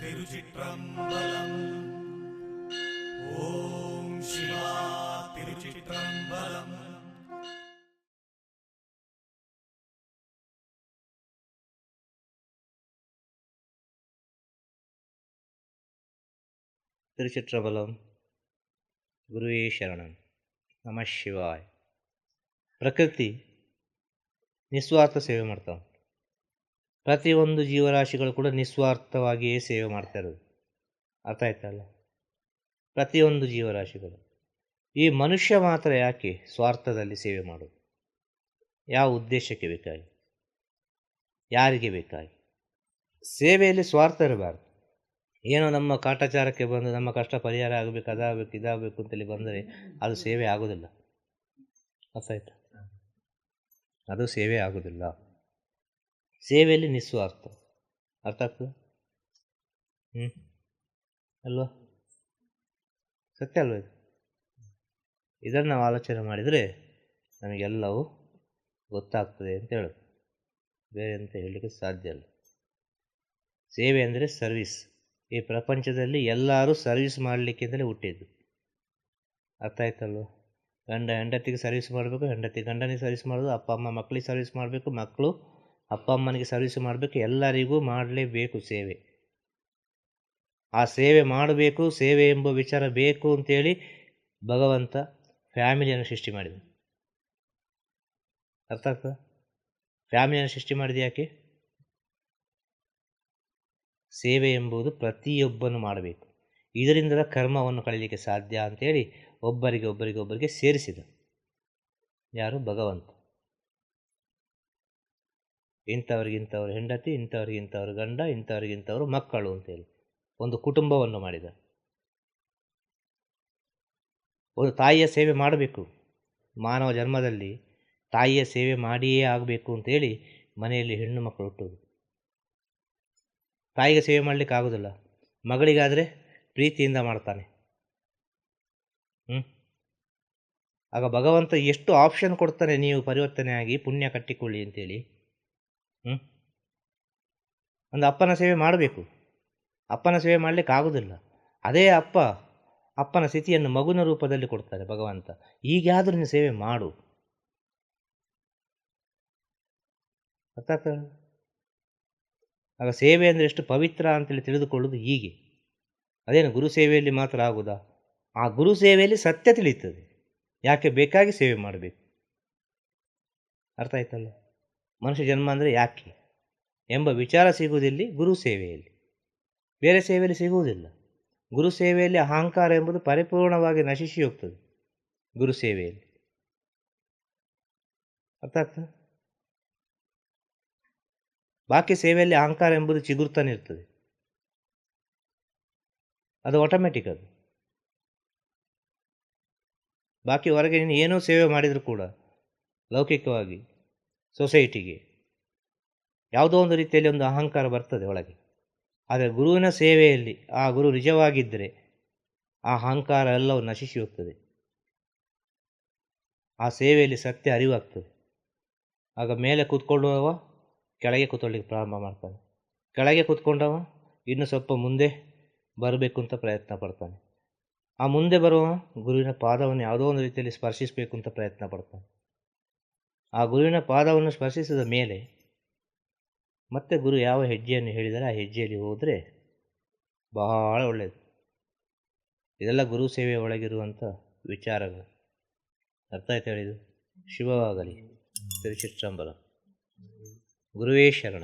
திருச்சிற்றம்பலம் ஓம் சிவா திருச்சிற்றம்பலம் ತಿರುಚಿತ್ರಬಲಂ ಗುರುವೇ ಶರಣಂ ನಮಃ ಶಿವಾಯ್ ಪ್ರಕೃತಿ ನಿಸ್ವಾರ್ಥ ಸೇವೆ ಮಾಡ್ತಾವೆ ಪ್ರತಿಯೊಂದು ಜೀವರಾಶಿಗಳು ಕೂಡ ನಿಸ್ವಾರ್ಥವಾಗಿಯೇ ಸೇವೆ ಮಾಡ್ತಾ ಇರೋದು. ಅರ್ಥ ಆಯ್ತಲ್ಲ ಪ್ರತಿಯೊಂದು ಜೀವರಾಶಿಗಳು. ಈ ಮನುಷ್ಯ ಮಾತ್ರ ಯಾಕೆ ಸ್ವಾರ್ಥದಲ್ಲಿ ಸೇವೆ ಮಾಡೋದು? ಯಾವ ಉದ್ದೇಶಕ್ಕೆ ಬೇಕಾಗಿ? ಯಾರಿಗೆ ಬೇಕಾಗಿ? ಸೇವೆಯಲ್ಲಿ ಸ್ವಾರ್ಥ ಇರಬಾರ್ದು. ಏನೋ ನಮ್ಮ ಕಾಟಾಚಾರಕ್ಕೆ ಬಂದು ನಮ್ಮ ಕಷ್ಟ ಪರಿಹಾರ ಆಗಬೇಕು, ಅದಾಗಬೇಕು, ಇದಾಗಬೇಕು ಅಂತೇಳಿ ಬಂದರೆ ಅದು ಸೇವೆ ಆಗೋದಿಲ್ಲ. ಅರ್ಥ ಆಯ್ತಾ? ಅದು ಸೇವೆ ಆಗೋದಿಲ್ಲ. ಸೇವೆಯಲ್ಲಿ ನಿಸ್ವಾರ್ಥ ಅರ್ಥ. ಆಗ್ತದೆ? ಹ್ಞೂ ಅಲ್ವಾ? ಸತ್ಯ ಅಲ್ವ ಇದು? ಇದನ್ನು ನಾವು ಆಲೋಚನೆ ಮಾಡಿದರೆ ನಮಗೆಲ್ಲವೂ ಗೊತ್ತಾಗ್ತದೆ ಅಂತ ಹೇಳೋದು. ಬೇರೆ ಅಂತ ಹೇಳಲಿಕ್ಕೆ ಸಾಧ್ಯ ಇಲ್ಲ. ಸೇವೆ ಅಂದರೆ ಸರ್ವಿಸ್. ಈ ಪ್ರಪಂಚದಲ್ಲಿ ಎಲ್ಲರೂ ಸರ್ವಿಸ್ ಮಾಡಲಿಕ್ಕೆ ಅಂತಲೇ ಹುಟ್ಟಿದ್ದು. ಅರ್ಥ ಆಯ್ತಲ್ವ? ಗಂಡ ಹೆಂಡತಿಗೆ ಸರ್ವಿಸ್ ಮಾಡಬೇಕು, ಹೆಂಡತಿ ಗಂಡನಿಗೆ ಸರ್ವಿಸ್ ಮಾಡೋದು, ಅಪ್ಪ ಅಮ್ಮ ಮಕ್ಕಳಿಗೆ ಸರ್ವಿಸ್ ಮಾಡಬೇಕು, ಮಕ್ಕಳು ಅಪ್ಪ ಅಮ್ಮನಿಗೆ ಸರ್ವಿಸ್ ಮಾಡಬೇಕು, ಎಲ್ಲರಿಗೂ ಮಾಡಲೇಬೇಕು ಸೇವೆ. ಆ ಸೇವೆ ಮಾಡಬೇಕು, ಸೇವೆ ಎಂಬ ವಿಚಾರ ಬೇಕು ಅಂತೇಳಿ ಭಗವಂತ ಫ್ಯಾಮಿಲಿಯನ್ನು ಸೃಷ್ಟಿ ಮಾಡಿದ ಅರ್ಥ ಆಗ್ತದೆ? ಫ್ಯಾಮಿಲಿಯನ್ನು ಸೃಷ್ಟಿ ಮಾಡಿದ ಯಾಕೆ? ಸೇವೆ ಎಂಬುದು ಪ್ರತಿಯೊಬ್ಬನು ಮಾಡಬೇಕು. ಇದರಿಂದ ಕರ್ಮವನ್ನು ಕಳೀಲಿಕ್ಕೆ ಸಾಧ್ಯ ಅಂತೇಳಿ ಒಬ್ಬರಿಗೆ ಒಬ್ಬರಿಗೆ ಒಬ್ಬರಿಗೆ ಸೇರಿಸಿದ. ಯಾರು? ಭಗವಂತ. ಇಂಥವ್ರಿಗಿಂಥವ್ರು ಹೆಂಡತಿ ಇಂಥವ್ರಿಗಿಂಥವ್ರು ಗಂಡ ಇಂಥವ್ರಿಗಿಂಥವ್ರು ಮಕ್ಕಳು ಅಂತೇಳಿ ಒಂದು ಕುಟುಂಬವನ್ನು ಮಾಡಿದ ಒಂದು ತಾಯಿಯ ಸೇವೆ ಮಾಡಬೇಕು. ಮಾನವ ಜನ್ಮದಲ್ಲಿ ತಾಯಿಯ ಸೇವೆ ಮಾಡಿಯೇ ಆಗಬೇಕು ಅಂತೇಳಿ ಮನೆಯಲ್ಲಿ ಹೆಣ್ಣು ಮಕ್ಕಳು ಹುಟ್ಟುವುದು. ತಾಯಿಗೆ ಸೇವೆ ಮಾಡಲಿಕ್ಕೆ ಆಗೋದಿಲ್ಲ. ಮಗಳಿಗಾದರೆ ಪ್ರೀತಿಯಿಂದ ಮಾಡ್ತಾನೆ. ಹ್ಞೂ ಆಗ ಭಗವಂತ ಎಷ್ಟು ಆಪ್ಷನ್ ಕೊಡ್ತಾನೆ ನೀವು ಪರಿವರ್ತನೆ ಆಗಿ ಪುಣ್ಯ ಕಟ್ಟಿಕೊಳ್ಳಿ ಅಂತೇಳಿ ಹ್ಞೂ ಒಂದು ಅಪ್ಪನ ಸೇವೆ ಮಾಡಬೇಕು. ಅಪ್ಪನ ಸೇವೆ ಮಾಡಲಿಕ್ಕೆ ಆಗೋದಿಲ್ಲ. ಅದೇ ಅಪ್ಪ ಅಪ್ಪನ ಸ್ಥಿತಿಯನ್ನು ಮಗುನ ರೂಪದಲ್ಲಿ ಕೊಡ್ತಾರೆ ಭಗವಂತ. ಈಗಾದರೂ ನೀನು ಸೇವೆ ಮಾಡು. ಅರ್ಥ ಆಗ ಸೇವೆ ಅಂದರೆ ಎಷ್ಟು ಪವಿತ್ರ ಅಂತೇಳಿ ತಿಳಿದುಕೊಳ್ಳೋದು ಹೀಗೆ. ಅದೇನು ಗುರು ಸೇವೆಯಲ್ಲಿ ಮಾತ್ರ ಆಗುವುದಾ ಆ ಗುರು ಸೇವೆಯಲ್ಲಿ ಸತ್ಯ ತಿಳಿಯುತ್ತದೆ. ಯಾಕೆ ಬೇಕಾಗಿ ಸೇವೆ ಮಾಡಬೇಕು? ಅರ್ಥ ಆಯ್ತಲ್ಲ? ಮನುಷ್ಯ ಜನ್ಮ ಅಂದರೆ ಯಾಕೆ? ಎಂಬ ವಿಚಾರ ಸಿಗುವುದಿಲ್ಲ ಗುರು ಸೇವೆಯಲ್ಲಿ. ಬೇರೆ ಸೇವೆಯಲ್ಲಿ ಸಿಗುವುದಿಲ್ಲ. ಗುರು ಸೇವೆಯಲ್ಲಿ ಅಹಂಕಾರ ಎಂಬುದು ಪರಿಪೂರ್ಣವಾಗಿ ನಶಿಸಿ ಹೋಗ್ತದೆ ಗುರು ಸೇವೆಯಲ್ಲಿ. ಅರ್ಥ ಆಗ್ತದೆ ಬಾಕಿ ಸೇವೆಯಲ್ಲಿ ಅಹಂಕಾರ ಎಂಬುದು ಚಿಗುರ್ತಾನೆ ಇರ್ತದೆ. ಅದು ಆಟೋಮೆಟಿಕ್ ಅದು. ಬಾಕಿ ಹೊರಗೆ ನೀನು ಏನೋ ಸೇವೆ ಮಾಡಿದರೂ ಕೂಡ, ಲೌಕಿಕವಾಗಿ. ಸೊಸೈಟಿಗೆ. ಯಾವುದೋ ಒಂದು ರೀತಿಯಲ್ಲಿ ಒಂದು ಅಹಂಕಾರ ಬರ್ತದೆ ಒಳಗೆ. ಆದರೆ ಗುರುವಿನ ಸೇವೆಯಲ್ಲಿ ಆ ಗುರು ನಿಜವಾಗಿದ್ದರೆ ಆ ಅಹಂಕಾರ ಎಲ್ಲವೂ ನಶಿಸಿ ಹೋಗ್ತದೆ. ಆ ಸೇವೆಯಲ್ಲಿ ಸತ್ಯ ಅರಿವಾಗ್ತದೆ. ಆಗ ಮೇಲೆ ಕೂತ್ಕೊಳ್ಳುವವ ಕೆಳಗೆ ಕೂತ್ಕೊಳ್ಳಿಕ್ಕೆ ಪ್ರಾರಂಭ ಮಾಡ್ತಾನೆ. ಕೆಳಗೆ ಕೂತ್ಕೊಂಡವ ಇನ್ನು ಸ್ವಲ್ಪ ಮುಂದೆ ಬರಬೇಕು ಅಂತ ಪ್ರಯತ್ನ ಪಡ್ತಾನೆ. ಆ ಮುಂದೆ ಬರುವ ಗುರುವಿನ ಪಾದವನ್ನು ಯಾವುದೋ ಒಂದು ರೀತಿಯಲ್ಲಿ ಸ್ಪರ್ಶಿಸಬೇಕು ಅಂತ ಪ್ರಯತ್ನ ಪಡ್ತಾನೆ. ಆ ಗುರುವಿನ ಪಾದವನ್ನು ಸ್ಪರ್ಶಿಸಿದ ಮೇಲೆ ಮತ್ತೆ ಗುರು ಯಾವ ಹೆಜ್ಜೆಯನ್ನು ಹೇಳಿದರೆ ಆ ಹೆಜ್ಜೆಯಲ್ಲಿ ಹೋದರೆ ಬಹಳ ಒಳ್ಳೆಯದು. ಇದೆಲ್ಲ ಗುರು ಸೇವೆಯ ಒಳಗಿರುವಂಥ ವಿಚಾರಗಳು. ಅರ್ಥ ಆಯ್ತು ಹೇಳಿದು ಶಿವವಾಗಲಿ ತಿರುಚಿಟ್ರಂಬರ ಗುರುವೇ ಶರಣ.